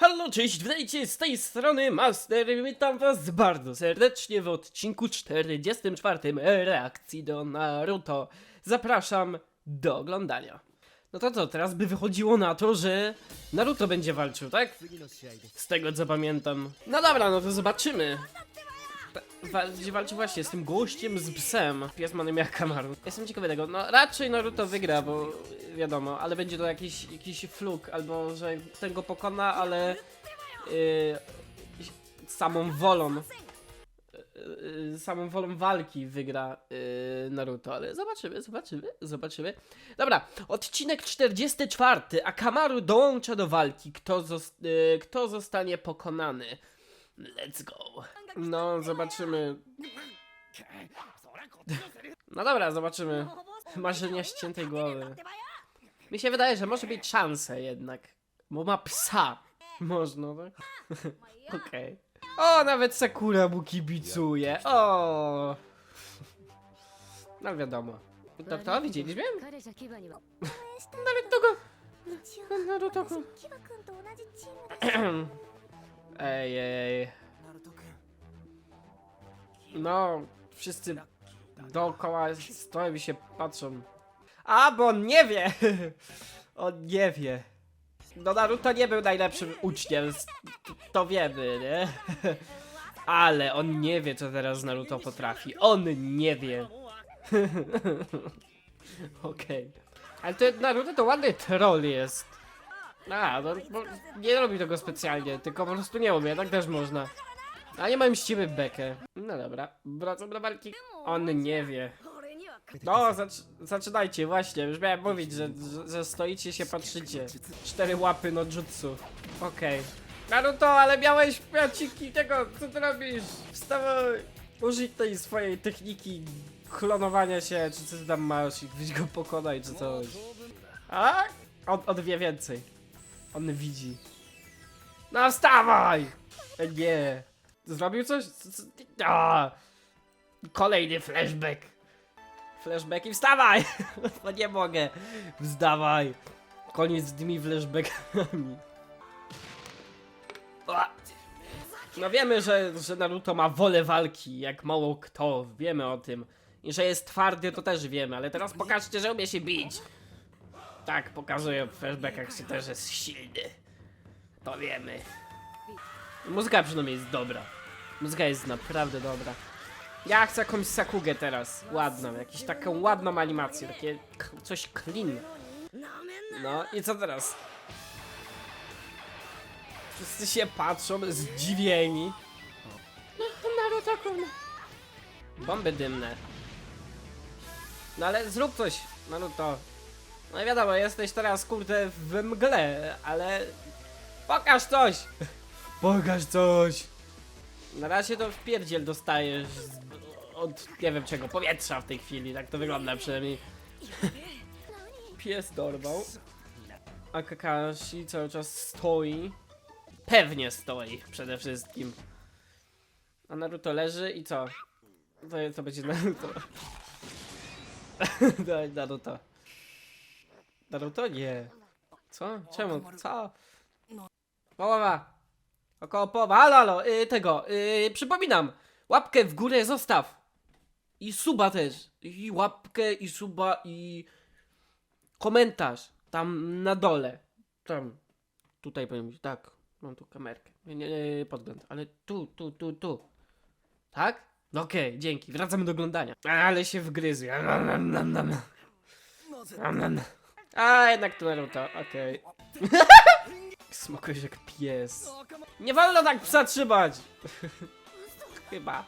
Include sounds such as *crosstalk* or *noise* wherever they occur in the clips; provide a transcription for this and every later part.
Halo, cześć, witajcie z tej strony Master, witam was bardzo serdecznie w odcinku 44 reakcji do Naruto. Zapraszam do oglądania. No to co, teraz by wychodziło na to, że Naruto będzie walczył, tak? Z tego co pamiętam. No dobra, no to zobaczymy. Ta- Wa- Będzie walczył właśnie z tym gościem z psem. Pies ma na imię Kamaru. Jestem ciekawy tego. No raczej Naruto wygra, bo wiadomo, ale będzie to jakiś, jakiś fluk, albo że ten go pokona, ale yy, samą wolą yy, samą wolą walki wygra yy, Naruto, ale zobaczymy, zobaczymy, zobaczymy. Dobra, odcinek 44, a Kamaru dołącza do walki. Kto, zos yy, kto zostanie pokonany? Let's go. No, zobaczymy. No dobra, zobaczymy. Marzenia ściętej głowy. Mi się wydaje, że może być szansę jednak. Bo ma psa. Można, tak? *laughs* Okej. Okay. O, nawet Sakura mu kibicuje. O. No wiadomo. To kto? Widzieliśmy? Nawet tego... Naruto... *clears throat* Ej, ej, ej. No, wszyscy dookoła stoją i się patrzą. A, bo on nie wie! *laughs* On nie wie. No Naruto nie był najlepszym uczniem, to wiemy, nie? *laughs* Ale on nie wie, co teraz Naruto potrafi. On nie wie. *laughs* Okej. Ale to Naruto to ładny troll jest. A, no, bo nie robi tego specjalnie, tylko po prostu nie umie, tak też można. A nie mam ścimy bekę. No dobra, wracam do walki. On nie wie. No, zac zaczynajcie, właśnie, już miałem mówić, że, że, że stoicie się, patrzycie. Cztery łapy no jutsu. Okej. Okay. Naruto, ale miałeś piaciki tego, co ty robisz? Wstawaj! Użyj tej swojej techniki klonowania się, czy co ty tam masz i gdzieś go pokonaj, czy coś. A? On, on wie więcej. On widzi. No wstawaj! E, nie. Zrobił coś? Co- co- A! Kolejny flashback. Flashbacki, wstawaj! Bo *laughs* nie mogę. Wstawaj. Koniec z tymi flashbackami. No wiemy, że, że Naruto ma wolę walki, jak mało kto. Wiemy o tym. I że jest twardy, to też wiemy, ale teraz pokażcie, że umie się bić. Tak, pokazuję w flashbackach, że też jest silny. To wiemy. Muzyka przynajmniej jest dobra. Muzyka jest naprawdę dobra. Ja chcę jakąś sakugę teraz. Ładną, jakąś taką ładną animację, takie coś clean. No i co teraz? Wszyscy się patrzą zdziwieni. No to Naruto kurna. Bomby dymne. No ale zrób coś, Naruto. No i wiadomo, jesteś teraz kurde w mgle, ale pokaż coś! *laughs* Pokaż coś! Na razie to w pierdziel dostajesz z, od nie wiem czego, powietrza w tej chwili, tak to wygląda przynajmniej. Pies dorwał. A Kakashi cały czas stoi. Pewnie stoi przede wszystkim. A Naruto leży i co? To, to będzie Naruto. *laughs* Daj Naruto. Naruto? Nie. Co? Czemu? Co? Połowa. Około połowa. Halo, halo, y, tego. Y, przypominam. Łapkę w górę zostaw. I suba też. I łapkę, i suba, i komentarz. Tam na dole. Tam. Tutaj być. Tak. Mam tu kamerkę. Nie, nie, nie podgląd. Ale tu, tu, tu, tu. Tak? No Okej, dzięki. Wracamy do oglądania. Ale się wgryzł. A, jednak to Naruto. Okej. *laughs* Tak smokujesz jak pies. Nie wolno tak psa trzymać! *laughs* Chyba.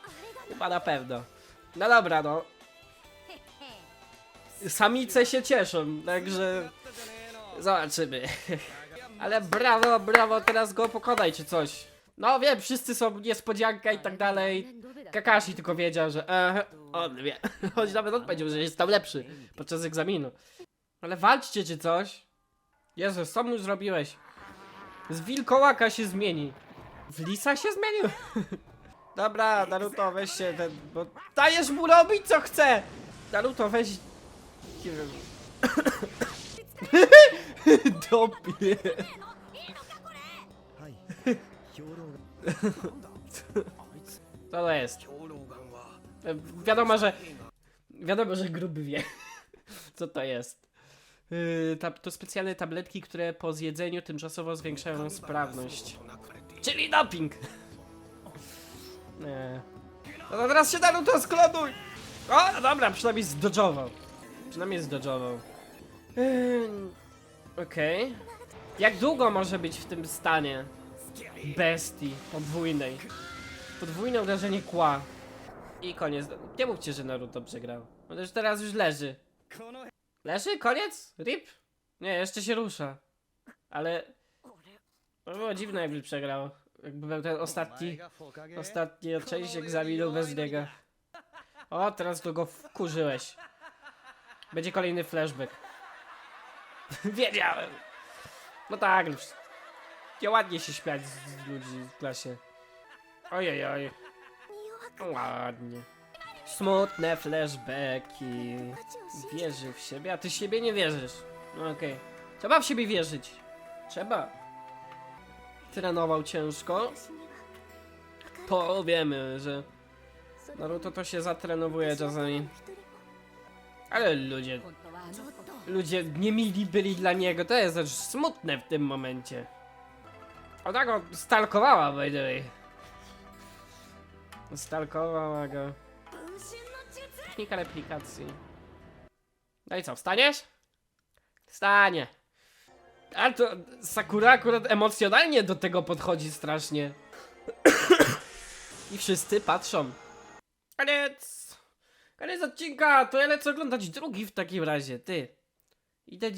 Chyba na pewno. No dobra, no. Samice się cieszą, także... Zobaczymy. *laughs* Ale brawo, brawo, teraz go pokonaj czy coś. No wiem, wszyscy są niespodzianka i tak dalej. Kakashi tylko wiedział, że e, on wie. *laughs* Choć nawet on powiedział, że jest tam lepszy podczas egzaminu. Ale walczcie czy coś. Jezu, co mu zrobiłeś? Z wilkołaka się zmieni. W lisa się zmienił? *laughs* Dobra, Naruto, weź się ten, bo dajesz mu robić co chce! Naruto, weź... Nie wiem... *laughs* *laughs* Co to jest? Wiadomo, że. Wiadomo, że gruby wie. Co to jest? Yy, ta, to specjalne tabletki, które po zjedzeniu tymczasowo zwiększają sprawność. Czyli doping! *laughs* Nie. No teraz się Naruto sklonuj! O, no dobra, przynajmniej zdodżował. Przynajmniej zdodżował. Okej. Jak długo może być w tym stanie bestii podwójnej? Podwójne uderzenie kła. I koniec. Nie mówcie, że Naruto przegrał. Chociaż teraz już leży. Leży? Koniec? Rip? Nie, jeszcze się rusza. Ale... To było dziwne, jakby przegrał. Jakby był ten ostatni... Ostatnia część egzaminu bez niego. O, teraz go wkurzyłeś. Będzie kolejny flashback. *laughs* Wiedziałem. No tak, już. Nieładnie się śmiać z ludzi w klasie. Ojej, oj. Ładnie. Smutne flashbacki. Wierzy w siebie, a ty w siebie nie wierzysz. No okej. Trzeba w siebie wierzyć. Trzeba. Trenował ciężko. To wiemy, że Naruto to się zatrenowuje czasami. Ale ludzie... Ludzie niemili byli dla niego, to jest też smutne w tym momencie. Tak, Ona go stalkowała, by the way. Stalkowała go. Technika replikacji. No i co, wstaniesz? Wstanie. A to Sakura akurat emocjonalnie do tego podchodzi strasznie. I wszyscy patrzą. Koniec! Koniec odcinka! To ja lecę oglądać drugi w takim razie, ty. Idę,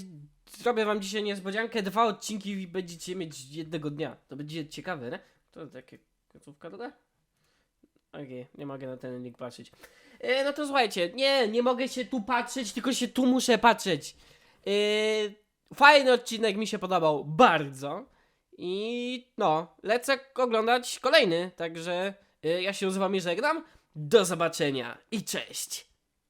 zrobię wam dzisiaj niespodziankę, dwa odcinki i będziecie mieć jednego dnia. To będzie ciekawe, nie? To takie końcówka doda? Okej, nie mogę na ten link patrzeć. E, no to słuchajcie, nie, nie mogę się tu patrzeć, tylko się tu muszę patrzeć. E, fajny odcinek mi się podobał bardzo. I no, lecę oglądać kolejny, także e, ja się z wami żegnam. Do zobaczenia i cześć.